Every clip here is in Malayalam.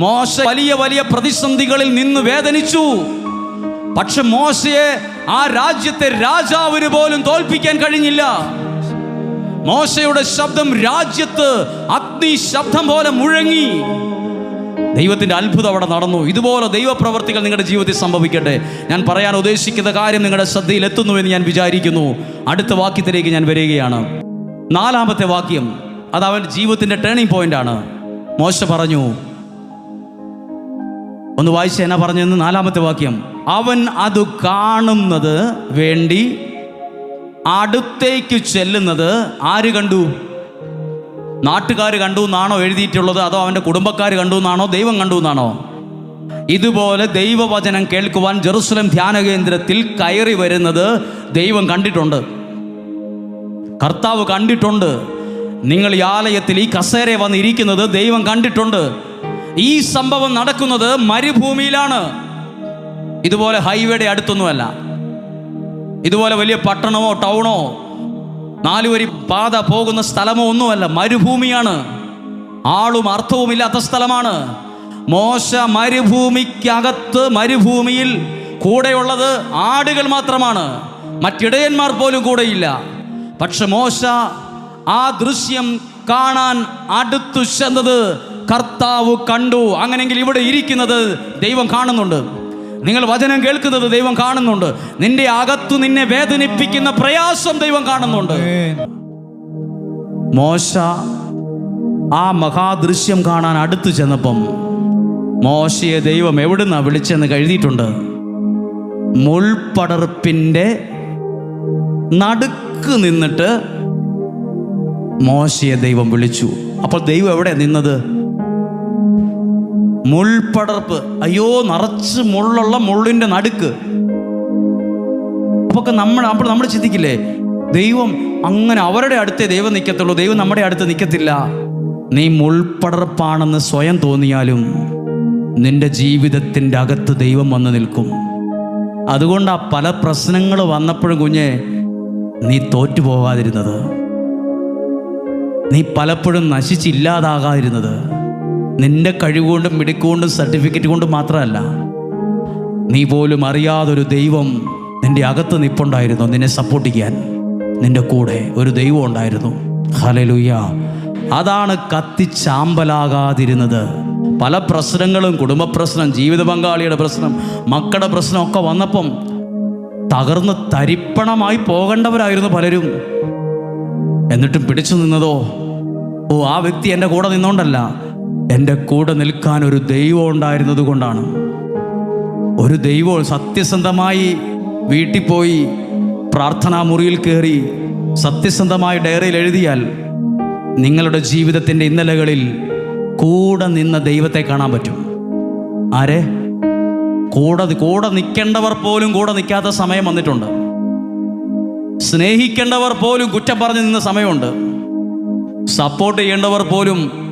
മോശ വലിയ വലിയ പ്രതിസന്ധികളിൽ നിന്ന് വേദനിച്ചു. പക്ഷെ മോശയെ ആ രാജ്യത്തെ രാജാവിന് പോലും തോൽപ്പിക്കാൻ കഴിഞ്ഞില്ല. മോശയുടെ ശബ്ദം രാജ്യത്ത് അഗ്നി ശബ്ദം പോലെ മുഴങ്ങി. ദൈവത്തിന്റെ അത്ഭുതം അവിടെ നടന്നു. ഇതുപോലെ ദൈവപ്രവർത്തികൾ നിങ്ങളുടെ ജീവിതത്തിൽ സംഭവിക്കട്ടെ. ഞാൻ പറയാൻ ഉദ്ദേശിക്കുന്ന കാര്യം നിങ്ങളുടെ ശ്രദ്ധയിൽ എത്തുന്നു എന്ന് ഞാൻ വിചാരിക്കുന്നു. അടുത്ത വാക്യത്തിലേക്ക് ഞാൻ വരികയാണ്. നാലാമത്തെ വാക്യം. അത് അവന്റെ ജീവിതത്തിന്റെ ടേണിംഗ് ആണ്. മോശ പറഞ്ഞു ഒന്ന് വായിച്ച എന്നാ പറഞ്ഞെന്ന് നാലാമത്തെ വാക്യം. അവൻ അത് കാണുന്നത് വേണ്ടി അടുത്തേക്ക് ചെല്ലുന്നത് ആര് കണ്ടു? നാട്ടുകാർ കണ്ടു എന്നാണോ എഴുതിയിട്ടുള്ളത്? അതോ അവന്റെ കുടുംബക്കാർ കണ്ടു എന്നാണോ? ദൈവം കണ്ടു എന്നാണോ? ഇതുപോലെ ദൈവവചനം കേൾക്കുവാൻ ജെറുസലം ധ്യാന കേന്ദ്രത്തിൽ കയറി വരുന്നത് ദൈവം കണ്ടിട്ടുണ്ട്. കർത്താവ് കണ്ടിട്ടുണ്ട്. നിങ്ങൾ ഈ ആലയത്തിൽ ഈ കസേര വന്നിരിക്കുന്നത് ദൈവം കണ്ടിട്ടുണ്ട്. ഈ സംഭവം നടക്കുന്നത് മരുഭൂമിയിലാണ്. ഇതുപോലെ ഹൈവേയുടെ അടുത്തൊന്നുമല്ല. ഇതുപോലെ വലിയ പട്ടണമോ ടൗണോ നാലുവരി പാത പോകുന്ന സ്ഥലമോ ഒന്നുമല്ല. മരുഭൂമിയാണ്. ആളും അർത്ഥവും ഇല്ലാത്ത സ്ഥലമാണ്. മോശ മരുഭൂമിക്കകത്ത് മരുഭൂമിയിൽ കൂടെയുള്ളത് ആടുകൾ മാത്രമാണ്. മറ്റിടയന്മാർ പോലും കൂടെയില്ല. പക്ഷെ മോശ ആ ദൃശ്യം കാണാൻ അടുത്തു ചെന്നത് കർത്താവ് കണ്ടു. അങ്ങനെങ്കിൽ ഇവിടെ ഇരിക്കുന്നത് ദൈവം കാണുന്നുണ്ട്. നിങ്ങൾ വചനം കേൾക്കുന്നത് ദൈവം കാണുന്നുണ്ട്. നിന്റെ അകത്തു നിന്നെ വേദനിപ്പിക്കുന്ന പ്രയാസം ദൈവം കാണുന്നുണ്ട്. മോശ ആ മഹാദൃശ്യം കാണാൻ അടുത്തു ചെന്നപ്പം മോശയെ ദൈവം എവിടുന്നാ വിളിച്ചെന്ന് കഴുതിയിട്ടുണ്ട് മുൾപടർപ്പിന്റെ നടുക്ക് നിന്നിട്ട് മോശയെ ദൈവം വിളിച്ചു. അപ്പോൾ ദൈവം എവിടെ നിന്നത്? മുൾപടർപ്പ്. അയ്യോ നിറച്ച് മുള്ളുള്ള മുള്ളിന്റെ നടുക്ക്. അപ്പോൾ നമ്മൾ അപ്പോൾ നമ്മൾ ചിന്തിക്കില്ലേ ദൈവം അങ്ങനെ അവരുടെ അടുത്തേ ദൈവം നിൽക്കത്തുള്ളൂ ദൈവം നമ്മുടെ അടുത്ത് നിൽക്കത്തില്ല നീ മുൾപടർപ്പാണെന്ന് സ്വയം തോന്നിയാലും നിന്റെ ജീവിതത്തിന്റെ അകത്ത് ദൈവം വന്ന് നിൽക്കും. അതുകൊണ്ടാ പല പ്രശ്നങ്ങൾ വന്നപ്പോഴും കുഞ്ഞെ നീ തോറ്റു പോകാതിരുന്നത് നീ പലപ്പോഴും നശിച്ചില്ലാതാകാതിരുന്നത്. നിന്റെ കഴിവുകൊണ്ടും മിടുക്കുകൊണ്ടും സർട്ടിഫിക്കറ്റ് കൊണ്ടും മാത്രമല്ല നീ പോലും അറിയാതൊരു ദൈവം നിന്റെ അകത്ത് നിപ്പുണ്ടായിരുന്നു നിന്നെ സപ്പോർട്ട് ചെയ്യാൻ. നിന്റെ കൂടെ ഒരു ദൈവം ഉണ്ടായിരുന്നു. ഹലലുയ്യ അതാണ് കത്തിച്ചാമ്പലാകാതിരുന്നത്. പല പ്രശ്നങ്ങളും കുടുംബ പ്രശ്നം ജീവിത പങ്കാളിയുടെ പ്രശ്നം മക്കളുടെ പ്രശ്നമൊക്കെ വന്നപ്പം തകർന്ന് തരിപ്പണമായി പോകേണ്ടവരായിരുന്നു പലരും. എന്നിട്ടും പിടിച്ചു നിന്നതോ? ഓ ആ വ്യക്തി എന്റെ കൂടെ നിന്നോണ്ടല്ല. എന്റെ കൂടെ നിൽക്കാൻ ഒരു ദൈവം ഉണ്ടായിരുന്നത് കൊണ്ടാണ്. ഒരു ദൈവം സത്യസന്ധമായി വീട്ടിൽ പോയി പ്രാർത്ഥനാ മുറിയിൽ കയറി സത്യസന്ധമായി ഡയറിയിൽ എഴുതിയാൽ നിങ്ങളുടെ ജീവിതത്തിന്റെ ഇന്നലകളിൽ കൂടെ നിന്ന ദൈവത്തെ കാണാൻ പറ്റും. ആരെ? കൂടെ കൂടെ നിൽക്കേണ്ടവർ പോലും കൂടെ നിൽക്കാത്ത സമയം വന്നിട്ടുണ്ട്. സ്നേഹിക്കേണ്ടവർ പോലും കുറ്റം പറഞ്ഞു നിന്ന സമയമുണ്ട്. സപ്പോർട്ട് ചെയ്യേണ്ടവർ പോലും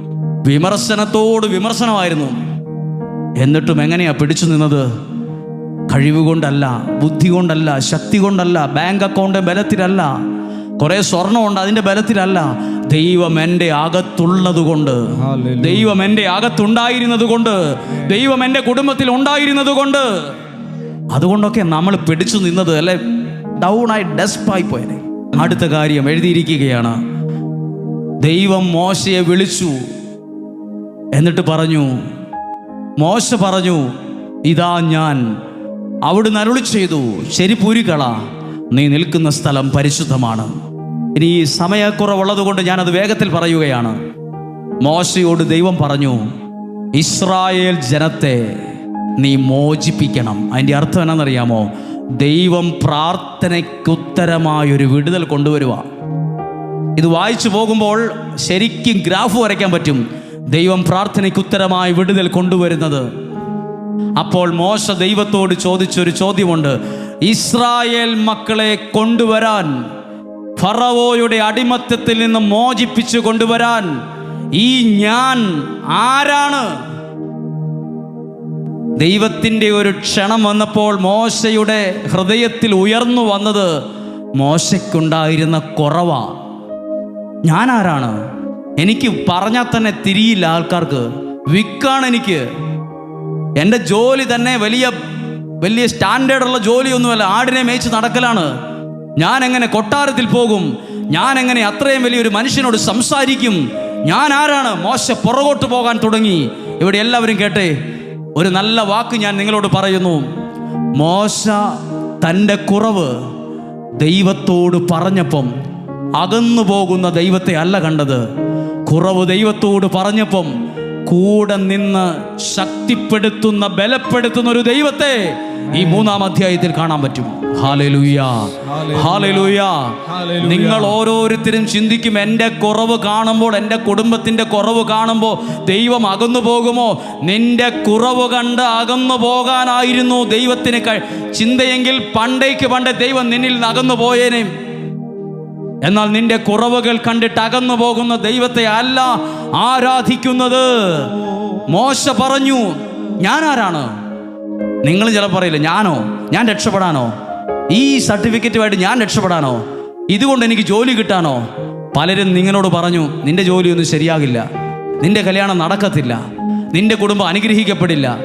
വിമർശനത്തോട് വിമർശനമായിരുന്നു. എന്നിട്ടും എങ്ങനെയാണ് പിടിച്ചു നിന്നത്? കഴിവ് കൊണ്ടല്ല ബുദ്ധി കൊണ്ടല്ല ശക്തി കൊണ്ടല്ല ബാങ്ക് അക്കൗണ്ട് ബലത്തിലല്ല കുറെ സ്വർണമുണ്ട് അതിന്റെ ബലത്തിലല്ല. ദൈവം എന്റെ അകത്തുള്ളത് കൊണ്ട് ദൈവം എന്റെ അകത്തുണ്ടായിരുന്നത് കൊണ്ട് ദൈവം എന്റെ കുടുംബത്തിൽ ഉണ്ടായിരുന്നത് കൊണ്ട് അതുകൊണ്ടൊക്കെ നമ്മൾ പിടിച്ചു നിന്നത് അല്ലെ? ഡൗൺ ആയി ഡെസ്പായി പോയനെ അടുത്ത കാര്യം എഴുതിയിരിക്കുകയാണ്. ദൈവം മോശയെ വിളിച്ചു. എന്നിട്ട് പറഞ്ഞു മോശ പറഞ്ഞു ഇതാ ഞാൻ അവിടെ അരുളി ചെയ്തു ചെരിപ്പൂരിക്കള നീ നിൽക്കുന്ന സ്ഥലം പരിശുദ്ധമാണ്. ഇനി ഈ സമയക്കുറവുള്ളത് കൊണ്ട് ഞാനത് വേഗത്തിൽ പറയുകയാണ്. മോശയോട് ദൈവം പറഞ്ഞു ഇസ്രായേൽ ജനത്തെ നീ മോചിപ്പിക്കണം. അതിന്റെ അർത്ഥം എന്നാണെന്നറിയാമോ? ദൈവം പ്രാർത്ഥനയ്ക്കുത്തരമായൊരു വിടുതൽ കൊണ്ടുവരുക ഇത് വായിച്ചു പോകുമ്പോൾ ശരിക്കും ഗ്രാഫ് വരയ്ക്കാൻ പറ്റും. ദൈവം പ്രാർത്ഥനയ്ക്ക് ഉത്തരമായി വിടുതൽ കൊണ്ടുവരുന്നത്. അപ്പോൾ മോശ ദൈവത്തോട് ചോദിച്ചൊരു ചോദ്യമുണ്ട്. ഇസ്രായേൽ മക്കളെ കൊണ്ടുവരാൻ ഫറവോയുടെ അടിമത്തത്തിൽ നിന്ന് മോചിപ്പിച്ചു കൊണ്ടുവരാൻ ഈ ഞാൻ ആരാണ്? ദൈവത്തിന്റെ ഒരു ക്ഷണം വന്നപ്പോൾ മോശയുടെ ഹൃദയത്തിൽ ഉയർന്നു വന്നത് മോശയ്ക്കുണ്ടായിരുന്ന കുറവാ. ഞാൻ ആരാണ്? എനിക്ക് പറഞ്ഞാൽ തന്നെ തിരിയില്ല ആൾക്കാർക്ക്. വിക്കാണ് എനിക്ക്. എന്റെ ജോലി തന്നെ വലിയ വലിയ സ്റ്റാൻഡേർഡുള്ള ജോലിയൊന്നുമല്ല. ആടിനെ മേയിച്ച് നടക്കലാണ്. ഞാൻ എങ്ങനെ കൊട്ടാരത്തിൽ പോകും? ഞാൻ എങ്ങനെ അത്രയും വലിയൊരു മനുഷ്യനോട് സംസാരിക്കും? ഞാൻ ആരാണ്? മോശ പുറകോട്ട് പോകാൻ തുടങ്ങി. ഇവിടെ എല്ലാവരും കേട്ടെ ഒരു നല്ല വാക്ക് ഞാൻ നിങ്ങളോട് പറയുന്നു. മോശ തന്റെ കുറവ് ദൈവത്തോട് പറഞ്ഞപ്പം അകന്നു പോകുന്ന ദൈവത്തെ അല്ല കണ്ടത്. കുറവ് ദൈവത്തോട് പറഞ്ഞപ്പം കൂടെ നിന്ന് ശക്തിപ്പെടുത്തുന്ന ബലപ്പെടുത്തുന്ന ഒരു ദൈവത്തെ ഈ മൂന്നാം അധ്യായത്തിൽ കാണാൻ പറ്റും. നിങ്ങൾ ഓരോരുത്തരും ചിന്തിക്കും എന്റെ കുറവ് കാണുമ്പോൾ എന്റെ കുടുംബത്തിന്റെ കുറവ് കാണുമ്പോൾ ദൈവം അകന്നു പോകുമോ? നിന്റെ കുറവ് കണ്ട് അകന്നു പോകാനായിരുന്നു ദൈവത്തിന് ചിന്തയെങ്കിൽ പണ്ടേക്ക് പണ്ടേ ദൈവം നിന്നിൽ നിന്ന് അകന്നു പോയേനേയും എന്നാൽ നിന്റെ കുറവുകൾ കണ്ടിട്ട് അകന്നു പോകുന്ന ദൈവത്തെ അല്ല ആരാധിക്കുന്നത്. മോശ പറഞ്ഞു ഞാൻ ആരാണ്? നിങ്ങൾ ചില പറയില്ല ഞാനോ? ഞാൻ രക്ഷപ്പെടാനോ? ഈ സർട്ടിഫിക്കറ്റുമായിട്ട് ഞാൻ രക്ഷപ്പെടാനോ? ഇതുകൊണ്ട് എനിക്ക് ജോലി കിട്ടാനോ? പലരും നിങ്ങളോട് പറഞ്ഞു നിന്റെ ജോലിയൊന്നും ശരിയാകില്ല. നിന്റെ കല്യാണം നടക്കത്തില്ല. നിന്റെ കുടുംബം അനുഗ്രഹിക്കപ്പെടില്ല.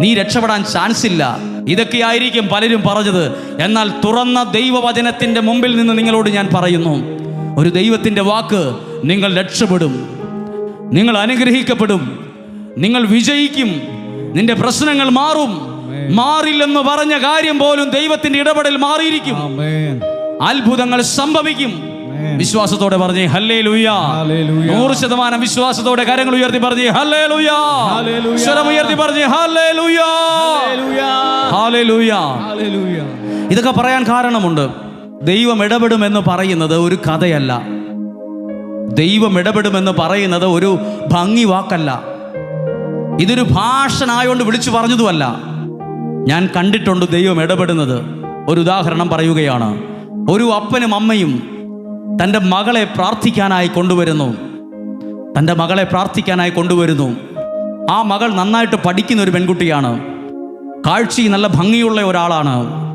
നീ രക്ഷപ്പെടാൻ ചാൻസ് ഇല്ല. ഇതൊക്കെയായിരിക്കും പലരും പറഞ്ഞത്. എന്നാൽ തുറന്ന ദൈവവചനത്തിന്റെ മുമ്പിൽ നിന്ന് നിങ്ങളോട് ഞാൻ പറയുന്നു. ഒരു ദൈവത്തിന്റെ വാക്ക് നിങ്ങൾ രക്ഷപ്പെടും. നിങ്ങൾ അനുഗ്രഹിക്കപ്പെടും. നിങ്ങൾ വിജയിക്കും. നിന്റെ പ്രശ്നങ്ങൾ മാറും. മാറില്ലെന്ന് പറഞ്ഞ കാര്യം പോലും ദൈവത്തിന്റെ ഇടപെടൽ മാറിയിരിക്കും. അത്ഭുതങ്ങൾ സംഭവിക്കും. വിശ്വാസത്തോടെ പറഞ്ഞു ഹല്ലേ ഹല്ലേലൂയ. നൂറ് ശതമാനം വിശ്വാസത്തോടെ കരങ്ങൾ ഉയർത്തി പറഞ്ഞു ഹല്ലേ ഹല്ലേലൂയ. സ്വരം ഉയർത്തി പറഞ്ഞേ ഹല്ലേ ഹാലേ ഹല്ലേലൂയ. ഇതൊക്കെ പറയാൻ കാരണമുണ്ട്. ദൈവം ഇടപെടുമെന്ന് പറയുന്നത് ഒരു കഥയല്ല. ദൈവം ഇടപെടുമെന്ന് പറയുന്നത് ഒരു ഭംഗി വാക്കല്ല. ഇതൊരു ഭാഷനായോണ്ട് വിളിച്ചു പറഞ്ഞതുമല്ല. ഞാൻ കണ്ടിട്ടുണ്ട് ദൈവം ഇടപെടുന്നത്. ഒരു ഉദാഹരണം പറയുകയാണ്. ഒരു അപ്പനും അമ്മയും തന്റെ മകളെ പ്രാർത്ഥിക്കാനായി കൊണ്ടുവരുന്നു. തന്റെ മകളെ പ്രാർത്ഥിക്കാനായി കൊണ്ടുവരുന്നു. ആ മകൾ നന്നായിട്ട് പഠിക്കുന്ന ഒരു പെൺകുട്ടിയാണ്. കാഴ്ച നല്ല ഭംഗിയുള്ള ഒരാളാണ്.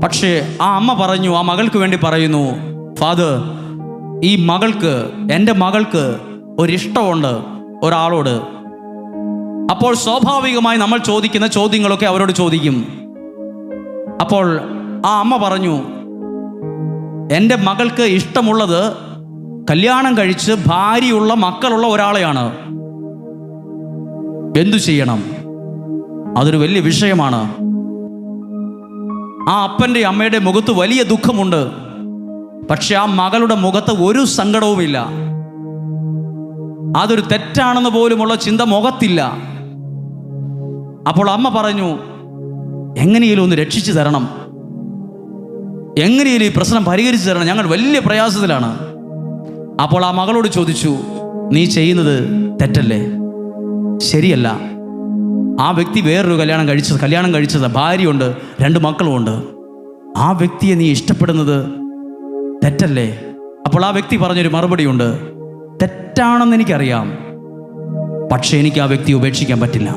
പക്ഷേ ആ അമ്മ പറഞ്ഞു ആ മകൾക്ക് വേണ്ടി പറയുന്നു ഫാദർ ഈ മകൾക്ക് എന്റെ മകൾക്ക് ഒരിഷ്ടമുണ്ട് ഒരാളോട്. അപ്പോൾ സ്വാഭാവികമായി നമ്മൾ ചോദിക്കുന്ന ചോദ്യങ്ങളൊക്കെ അവരോട് ചോദിക്കും. അപ്പോൾ ആ അമ്മ പറഞ്ഞു എന്റെ മകൾക്ക് ഇഷ്ടമുള്ളത് കല്യാണം കഴിച്ച് ഭാര്യയുള്ള മക്കളുള്ള ഒരാളെയാണ്. എന്തു ചെയ്യണം? അതൊരു വലിയ വിഷയമാണ്. ആ അപ്പന്റെ അമ്മയുടെ മുഖത്ത് വലിയ ദുഃഖമുണ്ട്. പക്ഷെ ആ മകളുടെ മുഖത്ത് ഒരു സങ്കടവുമില്ല. അതൊരു തെറ്റാണെന്ന് പോലുമുള്ള ചിന്ത മുഖത്തില്ല. അപ്പോൾ അമ്മ പറഞ്ഞു എങ്ങനെയെങ്കിലും ഒന്ന് രക്ഷിച്ചു തരണം. എങ്ങനെയും ഈ പ്രശ്നം പരിഹരിച്ചു തരണം? ഞങ്ങൾ വലിയ പ്രയാസത്തിലാണ്. അപ്പോൾ ആ മകളോട് ചോദിച്ചു നീ ചെയ്യുന്നത് തെറ്റല്ലേ? ശരിയല്ല. ആ വ്യക്തി വേറൊരു കല്യാണം കഴിച്ചത് കല്യാണം കഴിച്ചത് ഭാര്യയുണ്ട് രണ്ട് മക്കളുമുണ്ട്. ആ വ്യക്തിയെ നീ ഇഷ്ടപ്പെടുന്നത് തെറ്റല്ലേ? അപ്പോൾ ആ വ്യക്തി പറഞ്ഞൊരു മറുപടിയുണ്ട് തെറ്റാണെന്ന് എനിക്കറിയാം. പക്ഷേ എനിക്ക് ആ വ്യക്തിയെ ഉപേക്ഷിക്കാൻ പറ്റില്ല.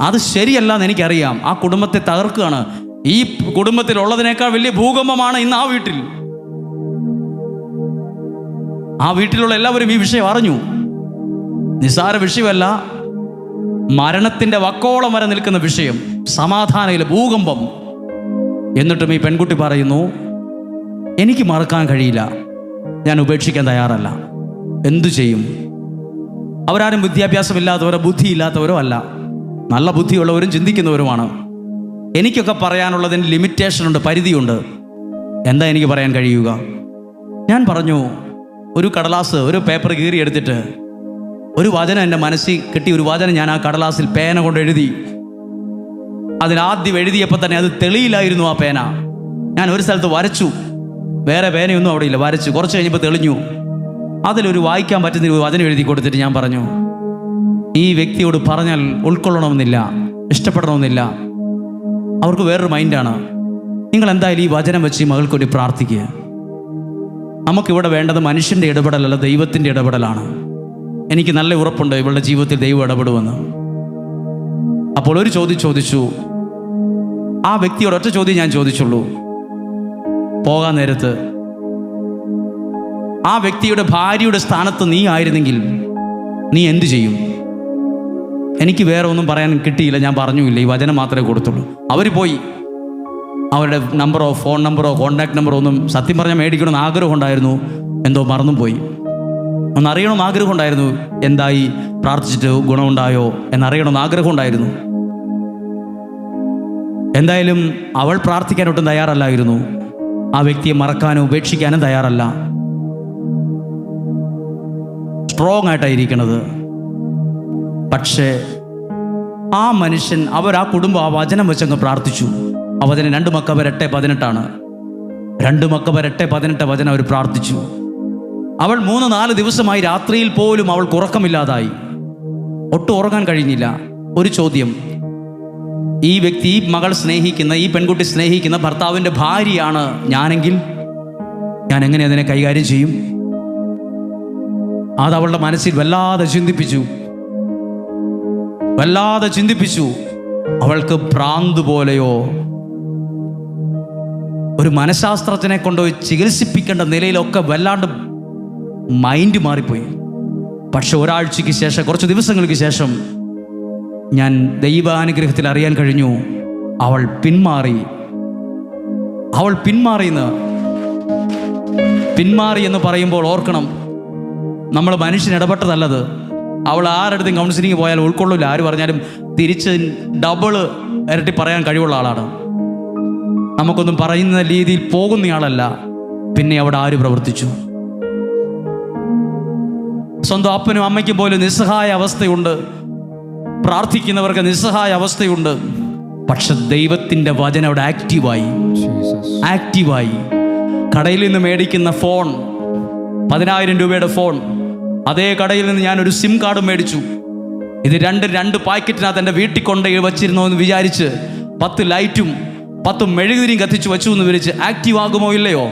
അത് ശരിയല്ല എന്ന് എനിക്കറിയാം. ആ കുടുംബത്തെ തകർക്കുകയാണ്. ഈ കുടുംബത്തിലുള്ളതിനേക്കാൾ വലിയ ഭൂകമ്പമാണ് ഇന്ന് ആ വീട്ടിൽ. ആ വീട്ടിലുള്ള എല്ലാവരും ഈ വിഷയം അറിഞ്ഞു. നിസാര വിഷയമല്ല മരണത്തിന്റെ വക്കോളം വരെ നിൽക്കുന്ന വിഷയം സമാധാനയിലെ ഭൂകമ്പം. എന്നിട്ടും ഈ പെൺകുട്ടി പറയുന്നു എനിക്ക് മറക്കാൻ കഴിയില്ല. ഞാൻ ഉപേക്ഷിക്കാൻ തയ്യാറല്ല. എന്തു ചെയ്യും? അവരാരും വിദ്യാഭ്യാസമില്ലാത്തവരോ ബുദ്ധിയില്ലാത്തവരോ അല്ല. നല്ല ബുദ്ധിയുള്ളവരും ചിന്തിക്കുന്നവരുമാണ്. എനിക്കൊക്കെ പറയാനുള്ളതിന് ലിമിറ്റേഷൻ ഉണ്ട് പരിധിയുണ്ട്. എന്താ എനിക്ക് പറയാൻ കഴിയുക? ഞാൻ പറഞ്ഞു ഒരു കടലാസ് ഒരു പേപ്പർ കീറി എടുത്തിട്ട് ഒരു വചനം എന്റെ മനസ്സിൽ കിട്ടി ഒരു വചനം ഞാൻ ആ കടലാസിൽ പേന കൊണ്ട് എഴുതി. അതിലാദ്യം എഴുതിയപ്പോൾ തന്നെ അത് തെളിയില്ലായിരുന്നു ആ പേന. ഞാൻ ഒരു സ്ഥലത്ത് വരച്ചു. വേറെ പേനയൊന്നും അവിടെ ഇല്ല വരച്ചു. കുറച്ച് കഴിഞ്ഞപ്പോൾ തെളിഞ്ഞു. അതിലൊരു വായിക്കാൻ പറ്റുന്ന ഒരു വചനം എഴുതി കൊടുത്തിട്ട് ഞാൻ പറഞ്ഞു ഈ വ്യക്തിയോട് പറഞ്ഞാൽ ഉൾക്കൊള്ളണമെന്നില്ല ഇഷ്ടപ്പെടണമെന്നില്ല. അവർക്ക് വേറൊരു മൈൻഡാണ്. നിങ്ങൾ എന്തായാലും ഈ വചനം വെച്ച് ഈ മകൾക്ക് വേണ്ടി പ്രാർത്ഥിക്കുക. നമുക്കിവിടെ വേണ്ടത് മനുഷ്യന്റെ ഇടപെടലല്ല ദൈവത്തിന്റെ ഇടപെടലാണ്. എനിക്ക് നല്ല ഉറപ്പുണ്ട് ഇവളുടെ ജീവിതത്തിൽ ദൈവം ഇടപെടുമെന്ന്. അപ്പോൾ ഒരു ചോദ്യം ചോദിച്ചു. ആ വ്യക്തിയോട് ഒറ്റ ചോദ്യം ഞാൻ ചോദിച്ചുള്ളൂ. പോകാൻ നേരത്ത് ആ വ്യക്തിയുടെ ഭാര്യയുടെ സ്ഥാനത്ത് നീ ആയിരുന്നെങ്കിൽ നീ എന്തു ചെയ്യും? എനിക്ക് വേറെ ഒന്നും പറയാൻ കിട്ടിയില്ല ഞാൻ പറഞ്ഞുമില്ല ഈ വചനം മാത്രമേ കൊടുത്തുള്ളൂ. അവർ പോയി. അവരുടെ നമ്പറോ ഫോൺ നമ്പറോ കോൺടാക്ട് നമ്പറോ ഒന്നും സത്യം പറഞ്ഞാൽ മേടിക്കണമെന്ന് ആഗ്രഹം ഉണ്ടായിരുന്നു. എന്തോ മറന്നും പോയി. ഒന്നറിയണമെന്ന് ആഗ്രഹം ഉണ്ടായിരുന്നു. എന്തായി? പ്രാർത്ഥിച്ചിട്ട് ഗുണമുണ്ടായോ? എന്നറിയണമെന്ന് ആഗ്രഹം ഉണ്ടായിരുന്നു. എന്തായാലും അവൾ പ്രാർത്ഥിക്കാനൊട്ടും തയ്യാറല്ലായിരുന്നു. ആ വ്യക്തിയെ മറക്കാനോ ഉപേക്ഷിക്കാനും തയ്യാറല്ല. സ്ട്രോങ് ആയിട്ടായിരിക്കണത് പക്ഷേ ആ മനുഷ്യൻ അവർ ആ കുടുംബം ആ വചനം വെച്ചങ്ങ് പ്രാർത്ഥിച്ചു. ആ വചനം രണ്ട് മക്കവർ എട്ട് പതിനെട്ടാണ്. രണ്ട് മക്കവർ എട്ട് പതിനെട്ട് വചനം അവർ പ്രാർത്ഥിച്ചു. അവൾ മൂന്ന് നാല് ദിവസമായി രാത്രിയിൽ പോലും അവൾക്ക് ഉറക്കമില്ലാതായി. ഒട്ടും ഉറങ്ങാൻ കഴിഞ്ഞില്ല. ഒരു ചോദ്യം. ഈ വ്യക്തി ഈ മകൾ സ്നേഹിക്കുന്ന ഈ പെൺകുട്ടി സ്നേഹിക്കുന്ന ഭർത്താവിന്റെ ഭാര്യയാണ് ഞാനെങ്കിൽ ഞാൻ എങ്ങനെ അതിനെ കൈകാര്യം ചെയ്യും? അത് അവളുടെ മനസ്സിൽ വല്ലാതെ ചിന്തിപ്പിച്ചു. വല്ലാതെ ചിന്തിപ്പിച്ചു. അവൾക്ക് ഭ്രാന്ത് പോലെയോ. ഒരു മനഃശാസ്ത്രജ്ഞനെ കൊണ്ടുപോയി ചികിത്സിപ്പിക്കേണ്ട നിലയിലൊക്കെ വല്ലാണ്ട് മൈൻഡ് മാറിപ്പോയി. പക്ഷെ ഒരാഴ്ചയ്ക്ക് ശേഷം കുറച്ച് ദിവസങ്ങൾക്ക് ശേഷം ഞാൻ ദൈവാനുഗ്രഹത്തിൽ അറിയാൻ കഴിഞ്ഞു. അവൾ പിന്മാറി. അവൾ പിന്മാറിയെന്ന് പിന്മാറി എന്ന് പറയുമ്പോൾ ഓർക്കണം നമ്മൾ മനുഷ്യൻ ഇടപെട്ടതല്ലത്. അവൾ ആരടുത്തും കൗൺസിലിംഗ് പോയാൽ ഉൾക്കൊള്ളില്ല ആര് പറഞ്ഞാലും തിരിച്ച് ഡബിൾ ഇരട്ടി പറയാൻ കഴിവുള്ള ആളാണ്. നമുക്കൊന്നും പറയുന്ന രീതിയിൽ പോകുന്നയാളല്ല. പിന്നെ അവിടെ ആര് പ്രവർത്തിച്ചു? സ്വന്തം അപ്പനും അമ്മയ്ക്കും പോലും നിസ്സഹായ അവസ്ഥയുണ്ട്. പ്രാർത്ഥിക്കുന്നവർക്ക് നിസ്സഹായ അവസ്ഥയുണ്ട്. പക്ഷെ ദൈവത്തിന്റെ വചനം അവിടെ ആക്റ്റീവായി. ആക്റ്റീവായി. കടയിൽ നിന്ന് മേടിക്കുന്ന ഫോൺ പതിനായിരം രൂപയുടെ ഫോൺ അതേ കടയിൽ നിന്ന് ഞാൻ ഒരു സിം കാർഡ് മേടിച്ചു. ഇത് രണ്ട് രണ്ട് പാക്കറ്റിനകത്ത് എന്റെ വീട്ടിൽ കൊണ്ട് വച്ചിരുന്നോ എന്ന് വിചാരിച്ച് പത്ത് ലൈറ്റും പത്ത് മെഴുകുതിരിയും കത്തിച്ചു വെച്ചു എന്ന് വിളിച്ച് ആക്റ്റീവ് ആകുമോ ഇല്ലയോ?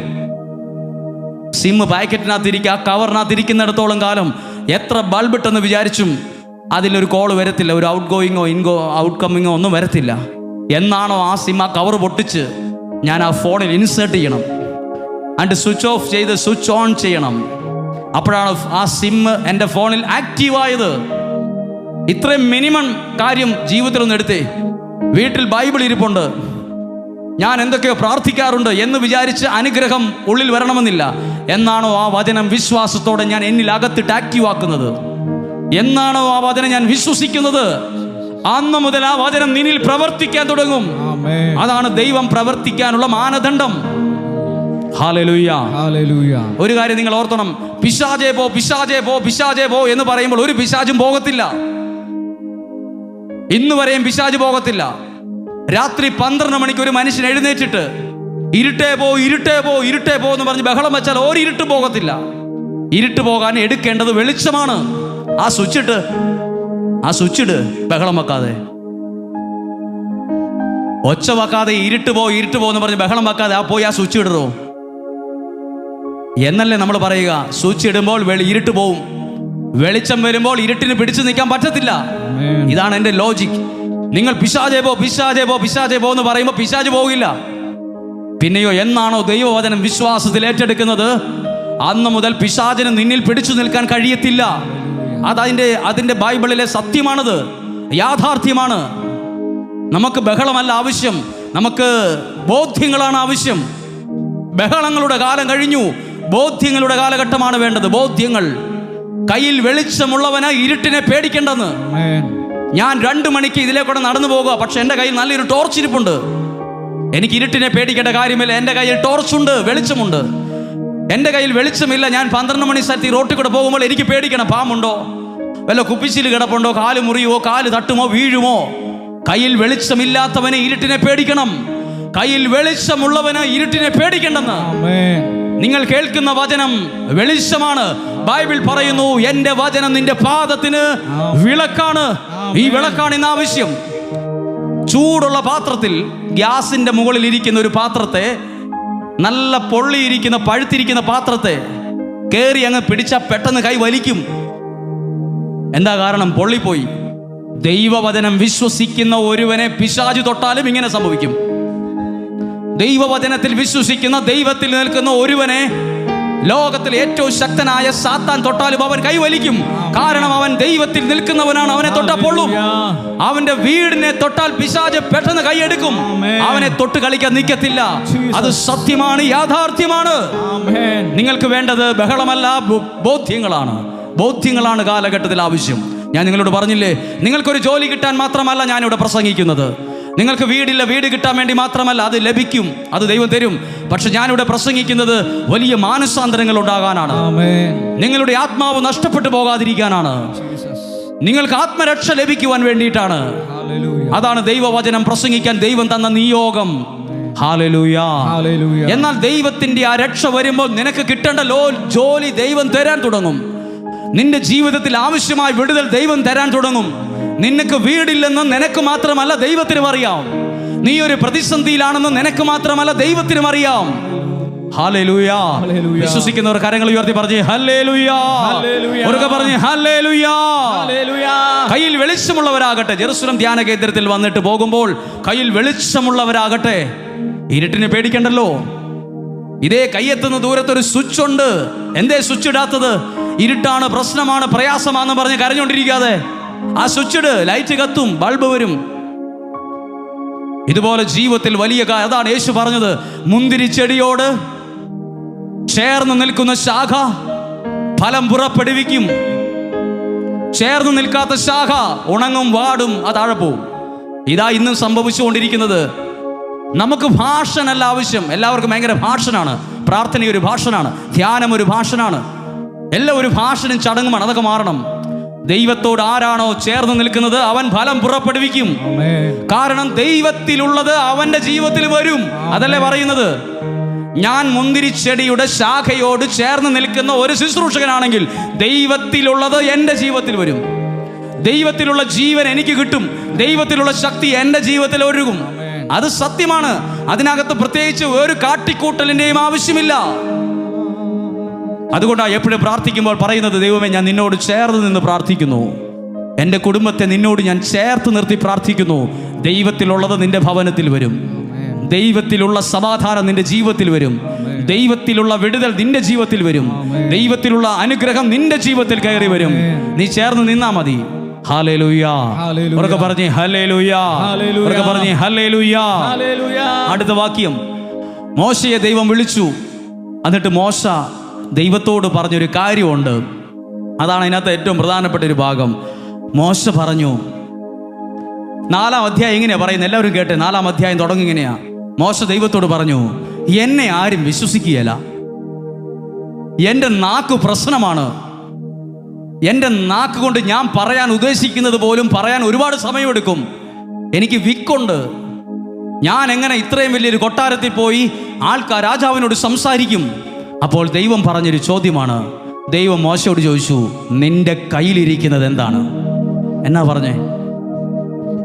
സിം പാക്കറ്റിനകത്ത് ഇരിക്കുക ആ കവറിനകത്ത് ഇരിക്കുന്നിടത്തോളം കാലം എത്ര ബൾബ് ഇട്ടെന്ന് വിചാരിച്ചും അതിലൊരു കോൾ വരത്തില്ല. ഒരു ഔട്ട് ഗോയിങ്ങോ ഇൻഗോ ഔട്ട് കമ്മിങ്ങോ ഒന്നും വരത്തില്ല. എന്നാണോ ആ സിം ആ കവർ പൊട്ടിച്ച് ഞാൻ ആ ഫോണിൽ ഇൻസേർട്ട് ചെയ്യണം. ആൻഡ് സ്വിച്ച് ഓഫ് ചെയ്ത് സ്വിച്ച് ഓൺ ചെയ്യണം. അപ്പോഴാണ് ആ സിം എന്റെ ഫോണിൽ ആക്റ്റീവായത് ഇത്രയും മിനിമം കാര്യം ജീവിതത്തിൽ ഒന്ന് എടുത്തേ. വീട്ടിൽ ബൈബിൾ ഇരിപ്പുണ്ട്. ഞാൻ എന്തൊക്കെയോ പ്രാർത്ഥിക്കാറുണ്ട് എന്ന് വിചാരിച്ച് അനുഗ്രഹം ഉള്ളിൽ വരണമെന്നില്ല. എന്നാണോ ആ വചനം വിശ്വാസത്തോടെ ഞാൻ എന്നിൽ അകത്തിട്ട് ആക്റ്റീവ് ആക്കുന്നത്? എന്നാണോ ആ വചനം ഞാൻ വിശ്വസിക്കുന്നത്? അന്ന് മുതൽ ആ വചനം നിന്നിൽ പ്രവർത്തിക്കാൻ തുടങ്ങും. അതാണ് ദൈവം പ്രവർത്തിക്കാനുള്ള മാനദണ്ഡം. ഒരു കാര്യം നിങ്ങൾ ഓർത്തണം. പിശാചേ പോ പിശാചേ പോ പിശാചേ പോ എന്ന് പറയുമ്പോൾ ഒരു പിശാജും പോകത്തില്ല. ഇന്ന് വരെയും പിശാജ് പോകത്തില്ല. രാത്രി പന്ത്രണ്ട് മണിക്ക് ഒരു മനുഷ്യൻ എഴുന്നേറ്റിട്ട് ഇരുട്ടേ പോ ഇരുട്ടേ പോ ഇരുട്ടേ പോ എന്ന് പറഞ്ഞ് ബഹളം വെച്ചാൽ ഒരു ഇരുട്ട് പോകത്തില്ല. ഇരുട്ട് പോകാൻ എടുക്കേണ്ടത് വെളിച്ചമാണ്. ആ സ്വിച്ച് ഇട്ട് ആ സ്വിച്ച് ഇട് ബഹളം വെക്കാതെ. ഒച്ച വെക്കാതെ ഇരുട്ട് പോ ഇരുട്ട് പോ എന്ന് പറഞ്ഞ് ബഹളം വെക്കാതെ ആ പോയി ആ സ്വിച്ച് ഇടറോ എന്നല്ലേ നമ്മൾ പറയുക? സ്വിച്ച് ഇടുമ്പോൾ വെളി ഇരുട്ട് പോവും. വെളിച്ചം വരുമ്പോൾ ഇരുട്ടിന് പിടിച്ചു നിൽക്കാൻ പറ്റത്തില്ല. ഇതാണ് എന്റെ ലോജിക് നിങ്ങൾ പിശാചേ പോ പിശാചേ പോ പിശാചേ പോ എന്ന് പറയുമ്പോൾ പിശാച് പോകില്ല പിന്നെയോ എന്നാണോ ദൈവവചനം വിശ്വാസത്തിൽ ഏറ്റെടുക്കുന്നത്? അന്ന് മുതൽ പിശാചിന് നിന്നിൽ പിടിച്ചു നിൽക്കാൻ കഴിയത്തില്ല. അതതിന്റെ അതിന്റെ ബൈബിളിലെ സത്യമാണത്. യാഥാർത്ഥ്യമാണ്. നമുക്ക് ബഹളമല്ല ആവശ്യം. നമുക്ക് ബോധ്യങ്ങളാണ് ആവശ്യം. ബഹളങ്ങളുടെ കാലം കഴിഞ്ഞു. ബോധ്യങ്ങളുടെ കാലഘട്ടമാണ് വേണ്ടത്. ബോധ്യങ്ങൾ. കയ്യിൽ വെളിച്ചമുള്ളവന് ഇരുട്ടിനെ പേടിക്കേണ്ടെന്ന് ഞാൻ രണ്ടു മണിക്ക് ഇതിലേക്കൂടെ നടന്നു പോകുക പക്ഷെ എന്റെ കയ്യിൽ നല്ലൊരു ടോർച്ച് ഇരിപ്പുണ്ട്. എനിക്ക് ഇരുട്ടിനെ പേടിക്കേണ്ട കാര്യമില്ല. എന്റെ കയ്യിൽ ടോർച്ചുണ്ട് വെളിച്ചമുണ്ട്. എന്റെ കയ്യിൽ വെളിച്ചമില്ല. ഞാൻ പന്ത്രണ്ട് മണി സ്ഥലത്ത് റോട്ടിൽ കൂടെ പോകുമ്പോൾ എനിക്ക് പേടിക്കണം. പാമ്പുണ്ടോ? വല്ല കുപ്പിച്ചിൽ കിടപ്പുണ്ടോ? കാൽ മുറിയുമോ കാൽ തട്ടുമോ? വീഴുമോ? കയ്യിൽ വെളിച്ചമില്ലാത്തവനെ ഇരുട്ടിനെ പേടിക്കണം. കയ്യിൽ വെളിച്ചമുള്ളവന് ഇരുട്ടിനെ പേടിക്കണ്ടെന്ന്. നിങ്ങൾ കേൾക്കുന്ന വചനം വെളിച്ചമാണ്. ബൈബിൾ പറയുന്നു എന്റെ വചനം നിന്റെ പാദത്തിന് വിളക്കാണ്. ഈ വിളക്കാണ് ഇന്ന് ആവശ്യം. ചൂടുള്ള പാത്രത്തിൽ ഗ്യാസിന്റെ മുകളിൽ ഇരിക്കുന്ന ഒരു പാത്രത്തെ നല്ല പൊള്ളിയിരിക്കുന്ന പഴുത്തിരിക്കുന്ന പാത്രത്തെ കയറി അങ്ങ് പിടിച്ചാൽ പെട്ടെന്ന് കൈ വലിക്കും. എന്താ കാരണം? പൊള്ളിപ്പോയി. ദൈവവചനം വിശ്വസിക്കുന്ന ഒരുവനെ പിശാചു തൊട്ടാലും ഇങ്ങനെ സംഭവിക്കും. ദൈവവചനത്തിൽ വിശ്വസിക്കുന്ന ദൈവത്തിൽ നിൽക്കുന്ന ഒരുവനെ ലോകത്തിൽ ഏറ്റവും ശക്തനായ സാത്താൻ തൊട്ടാലും അവൻ കൈവലിക്കും. കാരണം അവൻ ദൈവത്തിൽ നിൽക്കുന്നവനാണ് അവനെ തൊട്ടപ്പോഴും അവന്റെ വീടിനെ തൊട്ടാൽ പിശാജ് പെട്ടെന്ന് കൈയെടുക്കും. അവനെ തൊട്ട് കളിക്കാൻ നിൽക്കത്തില്ല അത് സത്യമാണ് യാഥാർത്ഥ്യമാണ്. നിങ്ങൾക്ക് വേണ്ടത് ബഹളമല്ല ബോധ്യങ്ങളാണ്. ബോധ്യങ്ങളാണ് കാലഘട്ടത്തിൽ ആവശ്യം. ഞാൻ നിങ്ങളോട് പറഞ്ഞില്ലേ നിങ്ങൾക്കൊരു ജോലി കിട്ടാൻ മാത്രമല്ല ഞാനിവിടെ പ്രസംഗിക്കുന്നത്. നിങ്ങൾക്ക് വീടില്ല വീട് കിട്ടാൻ വേണ്ടി മാത്രമല്ല അത് ലഭിക്കും അത് ദൈവം തരും പക്ഷെ ഞാനിവിടെ പ്രസംഗിക്കുന്നത് വലിയ മാനസാന്തരങ്ങൾ ഉണ്ടാകാനാണ്. നിങ്ങളുടെ ആത്മാവ് നഷ്ടപ്പെട്ടു പോകാതിരിക്കാനാണ്. നിങ്ങൾക്ക് ആത്മരക്ഷ ലഭിക്കുവാൻ വേണ്ടിയിട്ടാണ്. അതാണ് ദൈവവചനം പ്രസംഗിക്കാൻ ദൈവം തന്ന നിയോഗം. എന്നാൽ ദൈവത്തിന്റെ ആ രക്ഷ വരുമ്പോൾ നിനക്ക് കിട്ടേണ്ട ലോ ജോലി ദൈവം തരാൻ തുടങ്ങും നിന്റെ ജീവിതത്തിൽ ആവശ്യമായ വിടുതൽ ദൈവം തരാൻ തുടങ്ങും നിനക്ക് വീടില്ലെന്ന് നിനക്ക് മാത്രമല്ല ദൈവത്തിനും അറിയാം. നീ ഒരു പ്രതിസന്ധിയിലാണെന്ന് നിനക്ക് മാത്രമല്ല ദൈവത്തിനും അറിയാം. വിശ്വസിക്കുന്നവർ കരങ്ങൾ ഉയർത്തി പറഞ്ഞു പറഞ്ഞ് കയ്യിൽ വെളിച്ചമുള്ളവരാകട്ടെ. ജെറുസലം ധ്യാന കേന്ദ്രത്തിൽ വന്നിട്ട് പോകുമ്പോൾ കയ്യിൽ വെളിച്ചമുള്ളവരാകട്ടെ. ഇരുട്ടിനെ പേടിക്കണ്ടല്ലോ. ഇതേ കയ്യെത്തുന്ന ദൂരത്തൊരു സ്വിച്ച് ഉണ്ട് എന്തേ സ്വിച്ച് ഇടാത്തത്? ഇരുട്ടാണ് പ്രശ്നമാണ് പ്രയാസമാണെന്ന് പറഞ്ഞ് കരഞ്ഞോണ്ടിരിക്കാതെ ആ സ്വിച്ച് ഇട് ലൈറ്റ് കത്തും ബൾബ് വരും. ഇതുപോലെ ജീവിതത്തിൽ വലിയ അതാണ് യേശു പറഞ്ഞത്. മുന്തിരി ചെടിയോട് ചേർന്ന് നിൽക്കുന്ന ശാഖ ഫലം പുറപ്പെടുവിക്കും. ചേർന്ന് നിൽക്കാത്ത ശാഖ ഉണങ്ങും വാടും അത് താഴെ പോവും. ഇതാ ഇന്നും സംഭവിച്ചുകൊണ്ടിരിക്കുന്നത്. നമുക്ക് ഭാഷനല്ല ആവശ്യം. എല്ലാവർക്കും ഭയങ്കര ഭാഷനാണ്. പ്രാർത്ഥന ഒരു ഭാഷനാണ്. ധ്യാനം ഒരു ഭാഷനാണ്. എല്ലാം ഒരു ഭാഷനും ചടങ്ങുമാണ്. അതൊക്കെ മാറണം. ദൈവത്തോട് ആരാണോ ചേർന്ന് നിൽക്കുന്നത് അവൻ ഫലം പുറപ്പെടുവിക്കും. കാരണം ദൈവത്തിലുള്ളത് അവന്റെ ജീവിതത്തിൽ വരും. അതല്ലേ പറയുന്നത്? ഞാൻ മുന്തിരിച്ചെടിയുടെ ശാഖയോട് ചേർന്ന് നിൽക്കുന്ന ഒരു ശുശ്രൂഷകനാണെങ്കിൽ ദൈവത്തിലുള്ളത് എന്റെ ജീവിതത്തിൽ വരും. ദൈവത്തിലുള്ള ജീവൻ എനിക്ക് കിട്ടും. ദൈവത്തിലുള്ള ശക്തി എന്റെ ജീവിതത്തിൽ ഒഴുകും അത് സത്യമാണ്. അതിനകത്ത് പ്രത്യേകിച്ച് ഒരു കാട്ടിക്കൂട്ടലിന്റെയും ആവശ്യമില്ല. അതുകൊണ്ടാണ് എപ്പോഴും പ്രാർത്ഥിക്കുമ്പോൾ പറയുന്നത് ദൈവമേ ഞാൻ നിന്നോട് ചേർന്ന് നിന്ന് പ്രാർത്ഥിക്കുന്നു. എന്റെ കുടുംബത്തെ നിന്നോട് ഞാൻ ചേർത്ത് നിർത്തി പ്രാർത്ഥിക്കുന്നു. ദൈവത്തിലുള്ളത് നിന്റെ ഭവനത്തിൽ വരും. ദൈവത്തിലുള്ള സമാധാനം നിന്റെ ജീവിതത്തിൽ വരും. ദൈവത്തിലുള്ള വിടുതൽ നിന്റെ ജീവിതത്തിൽ വരും. ദൈവത്തിലുള്ള അനുഗ്രഹം നിന്റെ ജീവിതത്തിൽ കയറി വരും. നീ ചേർന്ന് നിന്നാ മതി. പറഞ്ഞേ പറഞ്ഞേ. അടുത്ത വാക്യം. മോശയെ ദൈവം വിളിച്ചു. എന്നിട്ട് മോശ ദൈവത്തോട് പറഞ്ഞൊരു കാര്യമുണ്ട്. അതാണ് അതിനകത്ത് ഏറ്റവും പ്രധാനപ്പെട്ട ഒരു ഭാഗം. മോശ പറഞ്ഞു നാലാം അധ്യായം ഇങ്ങനെയാ പറയുന്നത്. എല്ലാവരും കേട്ടെ നാലാം അധ്യായം തുടങ്ങി ഇങ്ങനെയാ. മോശ ദൈവത്തോട് പറഞ്ഞു എന്നെ ആരും വിശ്വസിക്കുകയല്ല. എന്റെ നാക്ക് പ്രശ്നമാണ്. എന്റെ നാക്ക് കൊണ്ട് ഞാൻ പറയാൻ ഉദ്ദേശിക്കുന്നത് പോലും പറയാൻ ഒരുപാട് സമയമെടുക്കും. എനിക്ക് വിക്കുണ്ട്. ഞാൻ എങ്ങനെ ഇത്രയും വലിയൊരു കൊട്ടാരത്തിൽ പോയി ആൾക്കാർ രാജാവിനോട് സംസാരിക്കും? അപ്പോൾ ദൈവം പറഞ്ഞൊരു ചോദ്യമാണ്. ദൈവം മോശയോട് ചോദിച്ചു നിന്റെ കയ്യിലിരിക്കുന്നത് എന്താണ്? എന്നാ പറഞ്ഞേ?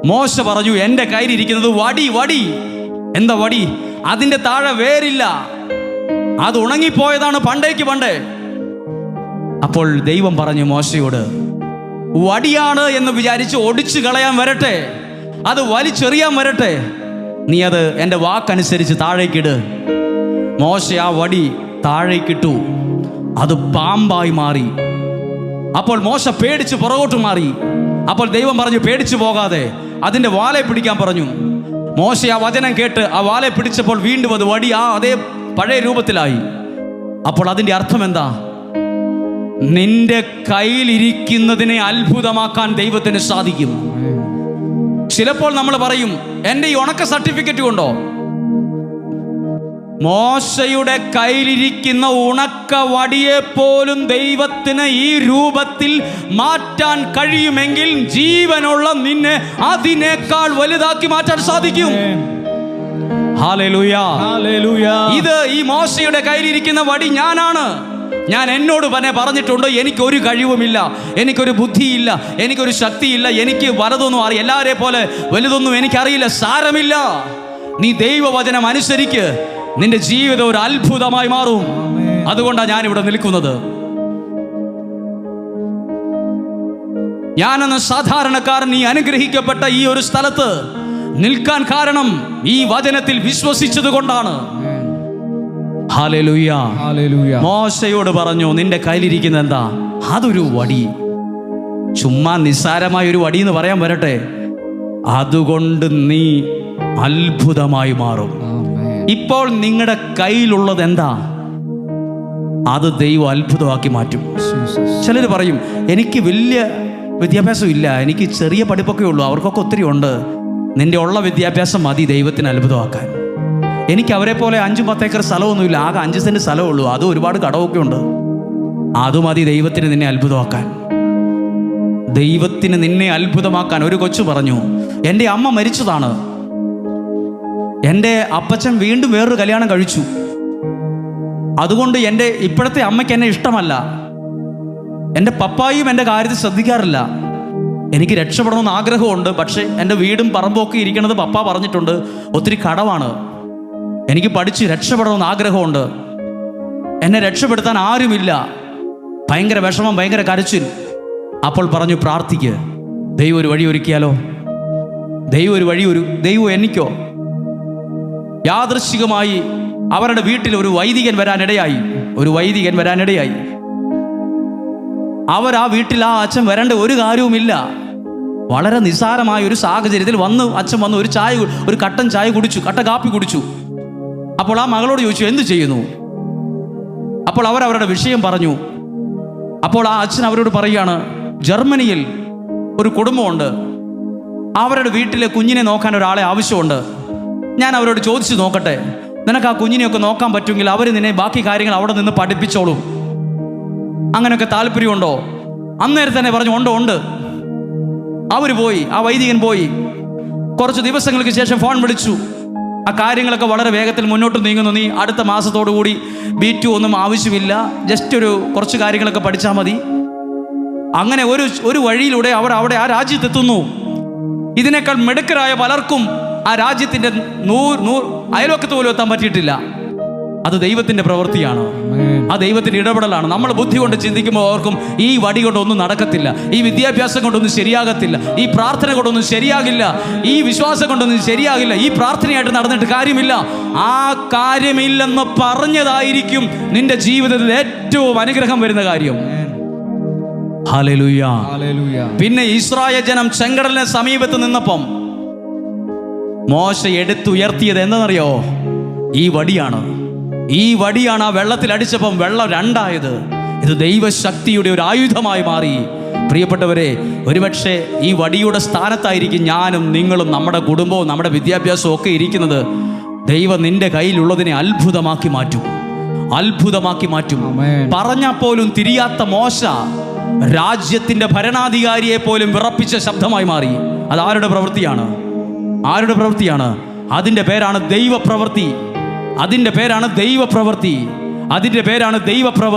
മോശ പറഞ്ഞു എന്റെ കയ്യിലിരിക്കുന്നത് വടി വടി. എന്താ വടി? അതിന്റെ താഴെ വേരില്ല. അത് ഉണങ്ങിപ്പോയതാണ് പണ്ടേക്ക് പണ്ടേ. അപ്പോൾ ദൈവം പറഞ്ഞു മോശയോട് വടിയാണ് എന്ന് വിചാരിച്ച് ഒടിച്ചു കളയാൻ വരട്ടെ. അത് വലിച്ചെറിയാൻ വരട്ടെ. നീ അത് എന്റെ വാക്കനുസരിച്ച് താഴേക്കിട് മോശ ആ വടി താഴേക്കിട്ടു. അത് പാമ്പായി മാറി. അപ്പോൾ മോശ പേടിച്ച് പുറകോട്ട് മാറി. അപ്പോൾ ദൈവം പറഞ്ഞു പേടിച്ചു പോകാതെ അതിന്റെ വാലെ പിടിക്കാൻ പറഞ്ഞു. മോശ ആ വചനം കേട്ട് ആ വാലെ പിടിച്ചപ്പോൾ വീണ്ടും അത് വടി ആ അതേ പഴയ രൂപത്തിലായി. അപ്പോൾ അതിന്റെ അർത്ഥം എന്താ? നിന്റെ കയ്യിലിരിക്കുന്നതിനെ അത്ഭുതമാക്കാൻ ദൈവത്തിന് സാധിക്കും. ചിലപ്പോൾ നമ്മൾ പറയും എന്റെ ഈ ഉണക്ക സർട്ടിഫിക്കറ്റ് കൊണ്ടോ മോശയുടെ കയ്യിലിരിക്കുന്ന ഉണക്ക വടിയെ പോലും ദൈവത്തിന് ഈ രൂപത്തിൽ മാറ്റാൻ കഴിയുമെങ്കിൽ ജീവനുള്ള നിന്നെ അതിനേക്കാൾ വലുതാക്കി മാറ്റാൻ സാധിക്കും. ഇത് ഈ മോശയുടെ കയ്യിലിരിക്കുന്ന വടി ഞാനാണ്. ഞാൻ എന്നോട് തന്നെ പറഞ്ഞിട്ടുണ്ട് എനിക്കൊരു കഴിവുമില്ല എനിക്കൊരു ബുദ്ധിയില്ല എനിക്കൊരു ശക്തിയില്ല എനിക്ക് വലതൊന്നും അറിയില്ല എല്ലാവരെ പോലെ വലുതൊന്നും എനിക്കറിയില്ല സാരമില്ല. നീ ദൈവവചനം അനുസരിക്ക്. നിന്റെ ജീവിതം ഒരു അത്ഭുതമായി മാറും. അതുകൊണ്ടാണ് ഞാൻ ഇവിടെ നിൽക്കുന്നത്. ഞാനെന്ന സാധാരണക്കാരൻ ഈ അനുഗ്രഹിക്കപ്പെട്ട ഈ ഒരു സ്ഥലത്ത് നിൽക്കാൻ കാരണം ഈ വചനത്തിൽ വിശ്വസിച്ചത് കൊണ്ടാണ് മോശയോട് പറഞ്ഞു നിന്റെ കയ്യിലിരിക്കുന്ന എന്താ? അതൊരു വടി. ചുമ്മാ നിസ്സാരമായ ഒരു വടി എന്ന് പറയാൻ വരട്ടെ. അതുകൊണ്ട് നീ അത്ഭുതമായി മാറും. ഇപ്പോൾ നിങ്ങളുടെ കയ്യിലുള്ളത് എന്താ? അത് ദൈവം അത്ഭുതമാക്കി മാറ്റും. ചിലർ പറയും എനിക്ക് വലിയ വിദ്യാഭ്യാസം ഇല്ല എനിക്ക് ചെറിയ പഠിപ്പൊക്കെ ഉള്ളൂ അവർക്കൊക്കെ ഒത്തിരി ഉണ്ട്. നിന്റെ ഉള്ള വിദ്യാഭ്യാസം മതി ദൈവത്തിന് അത്ഭുതമാക്കാൻ. എനിക്ക് അവരെ പോലെ അഞ്ചും പത്തേക്കർ സ്ഥലമൊന്നുമില്ല ആകെ അഞ്ച് സെന്റ് സ്ഥലമേ ഉള്ളൂ അതും ഒരുപാട് കടമൊക്കെ ഉണ്ട്. അത് മതി ദൈവത്തിന് നിന്നെ അത്ഭുതമാക്കാൻ. ദൈവത്തിന് നിന്നെ അത്ഭുതമാക്കാൻ ഒരു കൊച്ചു പറഞ്ഞു എന്റെ അമ്മ മരിച്ചതാണ് എന്റെ അപ്പച്ചൻ വീണ്ടും വേറൊരു കല്യാണം കഴിച്ചു. അതുകൊണ്ട് എന്റെ ഇപ്പോഴത്തെ അമ്മയ്ക്ക് എന്നെ ഇഷ്ടമല്ല. എന്റെ പപ്പായും എന്റെ കാര്യത്തിൽ ശ്രദ്ധിക്കാറില്ല. എനിക്ക് രക്ഷപ്പെടണമെന്ന് ആഗ്രഹമുണ്ട് പക്ഷേ എന്റെ വീടും പറമ്പൊക്കെ ഇരിക്കണത് പപ്പ പറഞ്ഞിട്ടുണ്ട്. ഒത്തിരി കടവാണ്. എനിക്ക് പഠിച്ച് രക്ഷപ്പെടണമെന്ന് ആഗ്രഹമുണ്ട്. എന്നെ രക്ഷപ്പെടുത്താൻ ആരുമില്ല. ഭയങ്കര വിഷമം ഭയങ്കര കരച്ചിൽ. അപ്പോൾ പറഞ്ഞു പ്രാർത്ഥിക്ക്. ദൈവം ഒരു വഴി ഒരുക്കിയാലോ? ദൈവം ഒരു വഴി ഒരു ദൈവം എനിക്കോ? യാദൃശികമായി അവരുടെ വീട്ടിൽ ഒരു വൈദികൻ വരാനിടയായി. ഒരു വൈദികൻ വരാനിടയായി. അവർ ആ വീട്ടിൽ ആ അച്ഛൻ വരേണ്ട ഒരു കാര്യവുമില്ല. വളരെ നിസാരമായ ഒരു സാഹചര്യത്തിൽ വന്ന് അച്ഛൻ വന്ന് ഒരു ചായ ഒരു കട്ടൻ ചായ കുടിച്ചു കട്ട കാപ്പി കുടിച്ചു. അപ്പോൾ ആ മകളോട് ചോദിച്ചു എന്ത് ചെയ്യുന്നു? അപ്പോൾ അവർ അവരുടെ വിഷയം പറഞ്ഞു. അപ്പോൾ ആ അച്ഛൻ അവരോട് പറയുകയാണ് ജർമ്മനിയിൽ ഒരു കുടുംബമുണ്ട്. അവരുടെ വീട്ടിലെ കുഞ്ഞിനെ നോക്കാൻ ഒരാളെ ആവശ്യമുണ്ട്. ഞാൻ അവരോട് ചോദിച്ചു നോക്കട്ടെ. നിനക്ക് ആ കുഞ്ഞിനെയൊക്കെ നോക്കാൻ പറ്റുമെങ്കിൽ അവർ നിന്നെ ബാക്കി കാര്യങ്ങൾ അവിടെ നിന്ന് പഠിപ്പിച്ചോളും. അങ്ങനെയൊക്കെ താല്പര്യമുണ്ടോ? അന്നേരം തന്നെ പറഞ്ഞു ഉണ്ടോ ഉണ്ട്. അവർ പോയി ആ വൈദികൻ പോയി. കുറച്ച് ദിവസങ്ങൾക്ക് ശേഷം ഫോൺ വിളിച്ചു. ആ കാര്യങ്ങളൊക്കെ വളരെ വേഗത്തിൽ മുന്നോട്ട് നീങ്ങുന്നു. നീ അടുത്ത മാസത്തോടു കൂടി ബി ടു ഒന്നും ആവശ്യമില്ല. ജസ്റ്റ് ഒരു കുറച്ച് കാര്യങ്ങളൊക്കെ പഠിച്ചാൽ മതി. അങ്ങനെ ഒരു ഒരു വഴിയിലൂടെ അവർ അവിടെ ആ രാജ്യത്തെത്തുന്നു. ഇതിനേക്കാൾ മിടുക്കരായ പലർക്കും ആ രാജ്യത്തിന്റെ നൂറ് നൂറ് അയൽവക്കത്ത് പോലും എത്താൻ പറ്റിയിട്ടില്ല. അത് ദൈവത്തിന്റെ പ്രവൃത്തിയാണ്? ആ ദൈവത്തിന്റെ ഇടപെടലാണ്? നമ്മൾ ബുദ്ധി കൊണ്ട് ചിന്തിക്കുമ്പോൾ ഓർക്കും ഈ വടി കൊണ്ടൊന്നും നടക്കത്തില്ല. ഈ വിദ്യാഭ്യാസം കൊണ്ടൊന്നും ശരിയാകത്തില്ല. ഈ പ്രാർത്ഥന കൊണ്ടൊന്നും ശരിയാകില്ല. ഈ വിശ്വാസം കൊണ്ടൊന്നും ശരിയാകില്ല. ഈ പ്രാർത്ഥനയായിട്ട് നടന്നിട്ട് കാര്യമില്ല. ആ കാര്യമില്ലെന്ന് പറഞ്ഞതായിരിക്കും നിന്റെ ജീവിതത്തിൽ ഏറ്റവും അനുഗ്രഹം വരുന്ന കാര്യം. പിന്നെ ഇസ്രായേൽ ജനം ചെങ്കടലിന് സമീപത്ത് നിന്നപ്പം മോശ എടുത്തുയർത്തിയത് എന്താണെന്നറിയോ? ഈ വടിയാണ്. ഈ വടിയാണ് ആ വെള്ളത്തിൽ അടിച്ചപ്പം വെള്ളം രണ്ടായത്. ഇത് ദൈവശക്തിയുടെ ഒരു ആയുധമായി മാറി. പ്രിയപ്പെട്ടവരെ ഒരുപക്ഷെ ഈ വടിയുടെ സ്ഥാനത്തായിരിക്കും ഞാനും നിങ്ങളും നമ്മുടെ കുടുംബവും നമ്മുടെ വിദ്യാഭ്യാസവും ഒക്കെ ഇരിക്കുന്നത്. ദൈവം നിന്റെ കയ്യിലുള്ളതിനെ അത്ഭുതമാക്കി മാറ്റും. അത്ഭുതമാക്കി മാറ്റും. പറഞ്ഞാൽ പോലും തിരിയാത്ത മോശ രാജ്യത്തിന്റെ ഭരണാധികാരിയെ പോലും വിറപ്പിച്ച ശബ്ദമായി മാറി. അത് ആരുടെ പ്രവൃത്തിയാണ്? ആരുടെ പ്രവൃത്തിയാണ്? അതിന്റെ പേരാണ് ദൈവപ്രവൃത്തി. അതിന്റെ പേരാണ് ദൈവപ്രവൃത്തി. അതിന്റെ പേരാണ് ദൈവപ്രവൃത്തി